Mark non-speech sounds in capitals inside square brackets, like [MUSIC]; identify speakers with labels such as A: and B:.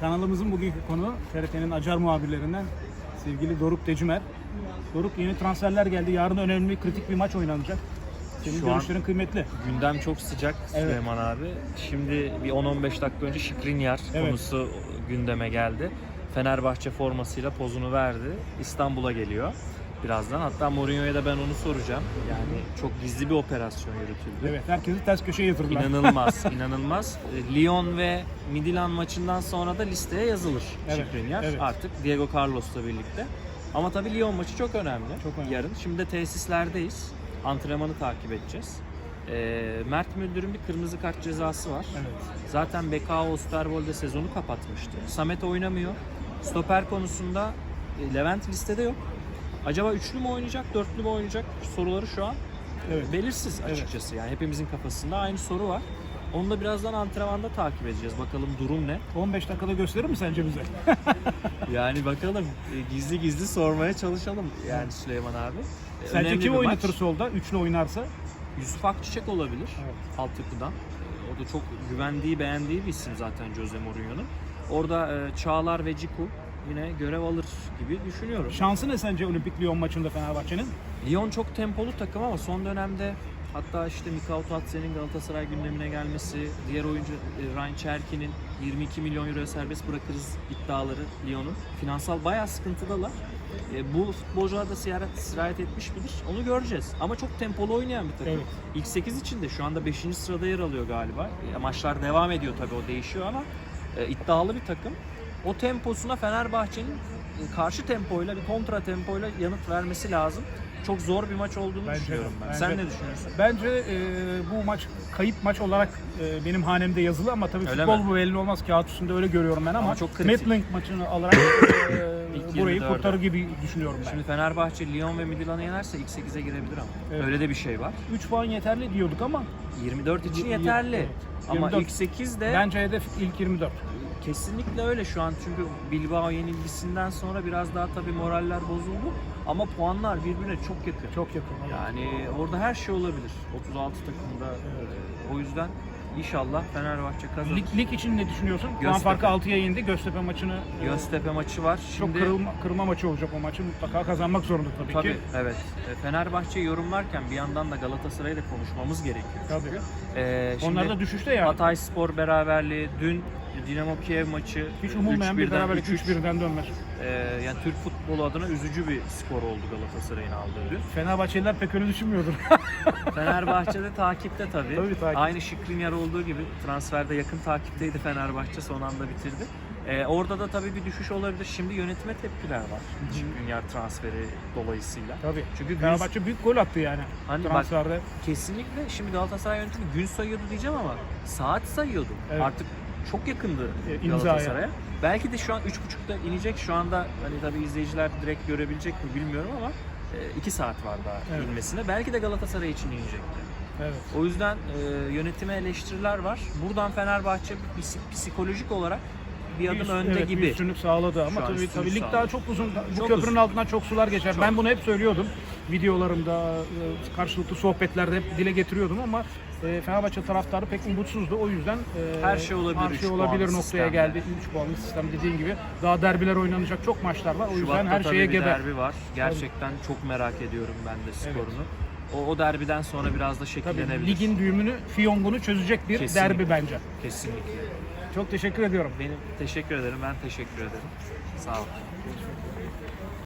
A: Kanalımızın bugünkü konu TRT'nin acar muhabirlerinden sevgili Doruk Tecümer. Doruk yeni transferler geldi. Yarın önemli kritik bir maç oynanacak. Senin
B: Şu
A: görüşlerin kıymetli.
B: Gündem çok sıcak
A: Evet.
B: Süleyman abi. Şimdi bir 10-15 dakika önce Şikrinyar
A: Evet.
B: konusu gündeme geldi. Fenerbahçe formasıyla pozunu verdi. İstanbul'a geliyor birazdan. Hatta Mourinho'ya da ben onu soracağım. Yani çok gizli bir operasyon yürütüldü.
A: Evet, herkesi ters köşeye yatırdılar.
B: İnanılmaz, [LAUGHS] inanılmaz. E, Lyon ve Midland maçından sonra da listeye yazılır
A: Evet,
B: Şikrinyar.
A: evet.
B: Artık Diego Carlos'la birlikte. Ama tabii Lyon maçı çok önemli.
A: Çok önemli.
B: Yarın. Şimdi de tesislerdeyiz. Antrenmanı takip edeceğiz. E, Mert Müldür'ün bir kırmızı kart cezası var.
A: Evet.
B: Zaten BKO Osterwold'de sezonu kapatmıştı. Samet oynamıyor. Stoper konusunda e, Levent listede yok. Acaba üçlü mü oynayacak, dörtlü mü oynayacak soruları şu an
A: Evet.
B: belirsiz
A: Evet.
B: açıkçası. Yani hepimizin kafasında aynı soru var. Onu da birazdan antrenmanda takip edeceğiz. Bakalım durum ne?
A: 15 dakikada gösterir mi sence bize? [LAUGHS]
B: Yani bakalım e, gizli gizli sormaya çalışalım yani Süleyman abi. E,
A: Sence
B: önemli
A: kim oynatır
B: maç.
A: solda? Üçlü oynarsa?
B: Yusuf Akçiçek olabilir
A: Evet.
B: altyapıdan. O da çok güvendiği, beğendiği bir isim zaten Jose Mourinho'nun. Orada e, Çağlar ve Ciku yine görev alır gibi düşünüyorum.
A: Şansı ne sence Olimpik Lyon maçında Fenerbahçe'nin?
B: Lyon çok tempolu takım ama son dönemde hatta işte Mikao Tatsen'in Galatasaray gündemine gelmesi, diğer oyuncu e, Ryan Cherki'nin 22 milyon euroya serbest bırakırız iddiaları Lyon'un. Finansal bayağı sıkıntıdalar. E, bu futbolcular da sirayet, sirayet etmiş midir? Onu göreceğiz. Ama çok tempolu oynayan bir takım.
A: Evet.
B: İlk 8 için de şu anda 5. sırada yer alıyor galiba. E, maçlar devam ediyor tabii o değişiyor ama e, iddialı bir takım. O temposuna Fenerbahçe'nin karşı tempoyla bir kontra tempoyla yanıt vermesi lazım. Çok zor bir maç olduğunu
A: Bence
B: düşünüyorum ben.
A: bence
B: Sen ne düşünüyorsun?
A: Bence e, bu maç kayıp maç olarak e, benim hanemde yazılı ama tabii
B: Öyle
A: futbol
B: mi?
A: bu belli olmaz. Kağıt üstünde öyle görüyorum ben ama,
B: Ama çok.
A: Metlink maçını alarak e, burayı
B: 24'e.
A: kurtarır gibi düşünüyorum ben.
B: Şimdi Fenerbahçe Lyon ve Midland'ı yenerse ilk 8'e girebilir ama.
A: Evet.
B: Öyle de bir şey var.
A: 3 puan yeterli diyorduk ama
B: 24 için yeterli.
A: evet.
B: Ama
A: 24.
B: ilk 8 de
A: bence hedef ilk 24.
B: kesinlikle öyle şu an çünkü Bilbao yenilgisinden sonra biraz daha tabii moraller bozuldu ama puanlar birbirine çok yakın.
A: Çok yakın.
B: Yani orada her şey olabilir. 36 takımda. e, O yüzden inşallah Fenerbahçe kazanır.
A: Lig, lig için ne düşünüyorsun? Puan
B: Göztepe.
A: farkı 6'ya indi. Göztepe maçını e,
B: Göztepe maçı var.
A: çok
B: Şimdi
A: kırılma, kırılma maçı olacak o maçı. Mutlaka kazanmak zorunda tabii,
B: tabii
A: ki.
B: evet. E, Fenerbahçe'yi yorumlarken bir yandan da Galatasaray'ı da konuşmamız gerekiyor.
A: Tabii.
B: E, şimdi
A: Onlar da düşüşte yani.
B: Hatay Spor beraberliği, dün Dinamo Kiev maçı
A: Hiç umulmayan bir
B: 3-1'den
A: beraberlik
B: 3-3.
A: 3-1'den dönmez.
B: E, yani Türk futbolu adına üzücü bir skor oldu Galatasaray'ın aldığı dün.
A: Fenerbahçeliler pek öyle düşünmüyordur. [LAUGHS]
B: Fenerbahçe'de takipte tabii.
A: Tabii, takip.
B: Aynı Şikrinyar olduğu gibi transferde yakın takipteydi Fenerbahçe son anda bitirdi. Ee, orada da tabii bir düşüş olabilir. Şimdi yönetime tepkiler var. Şikrinyar transferi dolayısıyla.
A: Tabii.
B: Çünkü gün,
A: Fenerbahçe büyük gol attı yani.
B: Hani bak-
A: transferde.
B: kesinlikle şimdi Galatasaray yönetimi gün sayıyordu diyeceğim ama saat sayıyordu.
A: Evet.
B: Artık çok yakındı
A: E.
B: Galatasaray'a. Belki de şu an 3.30'da inecek. Şu anda hani tabii izleyiciler direkt görebilecek mi bilmiyorum ama 2 saat var daha
A: Evet.
B: inmesine. Belki de Galatasaray için inecekti.
A: Evet.
B: O yüzden e, yönetime eleştiriler var. Buradan Fenerbahçe psik- psikolojik olarak bir adım önde
A: evet,
B: gibi.
A: Bir üstünlük sağladı ama
B: Şu an
A: tabii,
B: üstünlük
A: tabii lig
B: sağladı.
A: daha çok uzun. Bu
B: Çok
A: köprünün
B: uzun.
A: altından çok sular geçer. Ben bunu hep söylüyordum. Videolarımda, e, karşılıklı sohbetlerde hep dile getiriyordum ama e, Fenerbahçe taraftarı pek umutsuzdu. O yüzden e,
B: Her şey olabilir
A: Her
B: üç
A: şey olabilir noktaya
B: sistemde.
A: geldi. 3 puanlı sistem dediğin gibi. Daha derbiler oynanacak çok maçlar var. O yüzden
B: Şubat'ta
A: her
B: tabii
A: şeye
B: bir
A: gebe.
B: derbi var. Gerçekten çok merak ediyorum ben de skorunu. O, o derbiden sonra biraz da
A: Tabii
B: şekillenebilir.
A: ligin düğümünü, fiyongunu çözecek bir
B: Kesinlikle.
A: derbi bence.
B: Kesinlikle.
A: Çok teşekkür ediyorum.
B: Benim teşekkür ederim. Ben teşekkür ederim. Sağ ol.